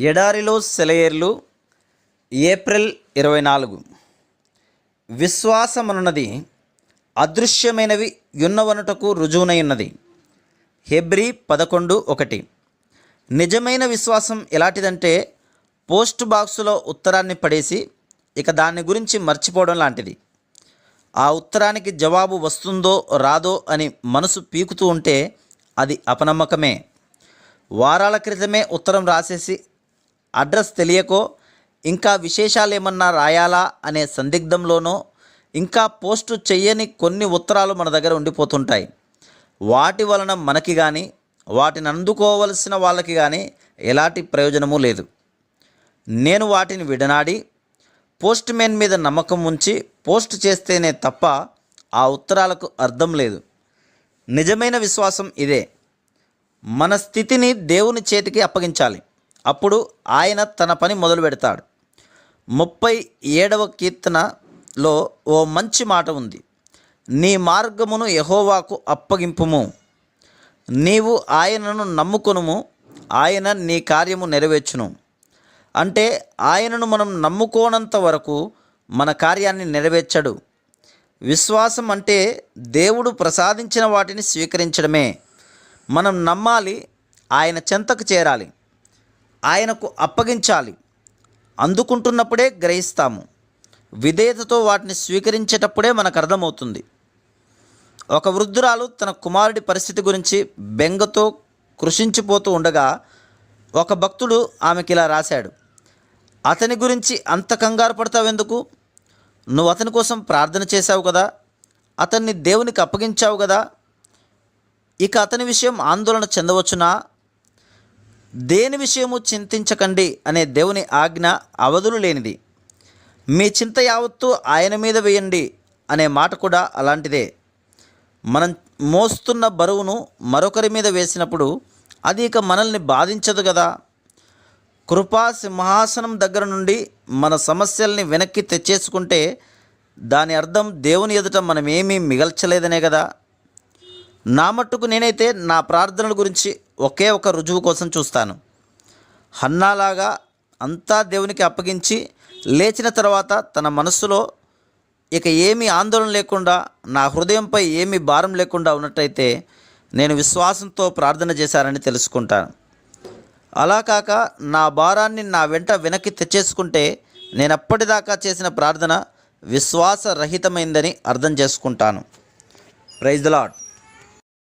ఎడారిలో సెలయేర్లు ఏప్రిల్ ఇరవై నాలుగు. విశ్వాసమనున్నది అదృశ్యమైనవి యున్నవనుటకు రుజువునై ఉన్నది. హెబ్రి పదకొండు ఒకటి. నిజమైన విశ్వాసం ఎలాంటిదంటే పోస్ట్ బాక్సులో ఉత్తరాన్ని పడేసి ఇక దాని గురించి మర్చిపోవడం లాంటిది. ఆ ఉత్తరానికి జవాబు వస్తుందో రాదో అని మనసు పీకుతూ ఉంటే అది అపనమ్మకమే. వారాల క్రితమే ఉత్తరం రాసేసి అడ్రస్ తెలియకో ఇంకా విశేషాలు ఏమన్నా రాయాలా అనే సందిగ్ధంలోనో ఇంకా పోస్టు చెయ్యని కొన్ని ఉత్తరాలు మన దగ్గర ఉండిపోతుంటాయి. వాటి వలన మనకి కానీ వాటిని అందుకోవలసిన వాళ్ళకి కానీ ఎలాంటి ప్రయోజనము లేదు. నేను వాటిని విడనాడి పోస్ట్ మ్యాన్ మీద నమ్మకం ఉంచి పోస్ట్ చేస్తేనే తప్ప ఆ ఉత్తరాలకు అర్థం లేదు. నిజమైన విశ్వాసం ఇదే. మన స్థితిని దేవుని చేతికి అప్పగించాలి. అప్పుడు ఆయన తన పని మొదలు పెడతాడు. ముప్పై ఏడవ కీర్తనలో ఓ మంచి మాట ఉంది. నీ మార్గమును యహోవాకు అప్పగింపుము. నీవు ఆయనను నమ్ముకొనుము. ఆయన నీ కార్యము నెరవేర్చును. అంటే ఆయనను మనం నమ్ముకోనంత వరకు మన కార్యాన్ని నెరవేర్చడు. విశ్వాసం అంటే దేవుడు ప్రసాదించిన వాటిని స్వీకరించడమే. మనం నమ్మాలి ఆయన చెంతకు చేరాలి. ఆయనకు అప్పగించాలి. అందుకుంటున్నప్పుడే గ్రహిస్తాము. విధేయతతో వాటిని స్వీకరించేటప్పుడే మనకు అర్థమవుతుంది. ఒక వృద్ధురాలు తన కుమారుడి పరిస్థితి గురించి బెంగతో కృషించిపోతూ ఉండగా ఒక భక్తుడు ఆమెకి ఇలా రాశాడు అతని గురించి అంత కంగారు పడతావెందుకు నువ్వు అతని కోసం ప్రార్థన చేశావు కదా అతన్ని దేవునికి అప్పగించావు కదా ఇక అతని విషయం ఆందోళన చెందవచ్చునా? దేని విషయము చింతించకండి అనే దేవుని ఆజ్ఞ అవధులు లేనిది మీ చింత యావత్తు ఆయన మీద వేయండి అనే మాట కూడా అలాంటిదే. మనం మోస్తున్న బరువును మరొకరి మీద వేసినప్పుడు అది ఇక మనల్ని బాధించదు కదా కృపా సింహాసనం దగ్గర నుండి మన సమస్యల్ని వెనక్కి తెచ్చేసుకుంటే దాని అర్థం దేవుని ఎదుట మనమేమీ మిగల్చలేదనే కదా నా మట్టుకు నేనైతే నా ప్రార్థనల గురించి ఒకే ఒక రుజువు కోసం చూస్తాను. హన్నాలాగా అంతా దేవునికి అప్పగించి లేచిన తర్వాత తన మనస్సులో ఇక ఏమీ ఆందోళన లేకుండా నా హృదయంపై ఏమీ భారం లేకుండా ఉన్నట్టయితే నేను విశ్వాసంతో ప్రార్థన చేశానని తెలుసుకుంటాను. అలా కాక నా భారాన్ని నా వెంట వెనక్కి తెచ్చేసుకుంటే నేను అప్పటిదాకా చేసిన ప్రార్థన విశ్వాసరహితమైందని అర్థం చేసుకుంటాను. Praise the lord